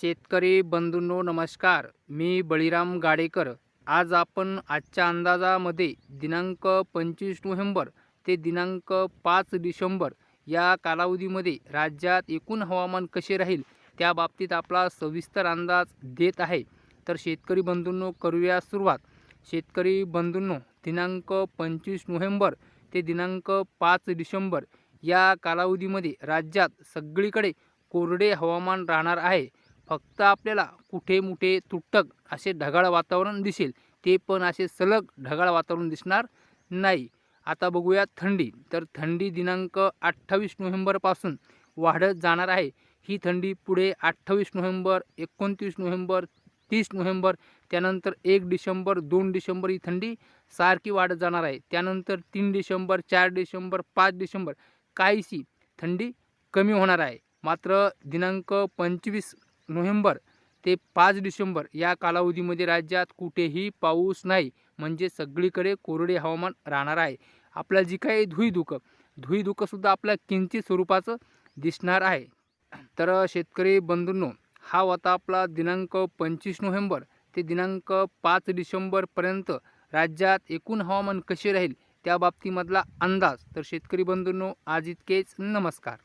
शेतकरी बंधूंनो नमस्कार. मी बळीराम गाडेकर. आज आपण आजच्या अंदाजामध्ये दिनांक पंचवीस नोव्हेंबर ते दिनांक पाच डिसेंबर या कालावधीमध्ये राज्यात एकूण हवामान कसे राहील त्या बाबतीत आपला सविस्तर अंदाज देत आहे. तर शेतकरी बंधूंनो करूया सुरुवात. शेतकरी बंधूंनो दिनांक पंचवीस नोव्हेंबर ते दिनांक पाच डिसेंबर या कालावधीमध्ये राज्यात सगळीकडे कोरडे हवामान राहणार आहे. फक्त आपल्याला कुठे मुठे तुटक असे ढगाळ वातावरण दिसेल ते पण असे सलग ढगाळ वातावरण दिसणार नाही. आता बघूया थंडी. तर थंडी दिनांक अठ्ठावीस नोव्हेंबरपासून वाढत जाणार आहे. ही थंडी पुढे अठ्ठावीस नोव्हेंबर एकोणतीस नोव्हेंबर तीस नोव्हेंबर त्यानंतर एक डिसेंबर दोन डिसेंबर ही थंडी सारखी वाढत जाणार आहे. त्यानंतर तीन डिसेंबर चार डिसेंबर पाच डिसेंबर काहीशी थंडी कमी होणार आहे. मात्र दिनांक पंचवीस नोव्हेंबर ते पाच डिसेंबर या कालावधीमध्ये राज्यात कुठेही पाऊस नाही. म्हणजे सगळीकडे कोरडे हवामान राहणार आहे. आपल्याला जी काही धुईधुकं धुईधुकंसुद्धा आपल्या किंचित स्वरूपाचं दिसणार आहे. तर शेतकरी बंधूंनो हा होता आपला दिनांक पंचवीस नोव्हेंबर. ते दिनांक पाच डिसेंबरपर्यंत राज्यात एकूण हवामान कसे राहील त्या बाबतीमधला अंदाज. तर शेतकरी बंधूंनो आज इतकेच. नमस्कार.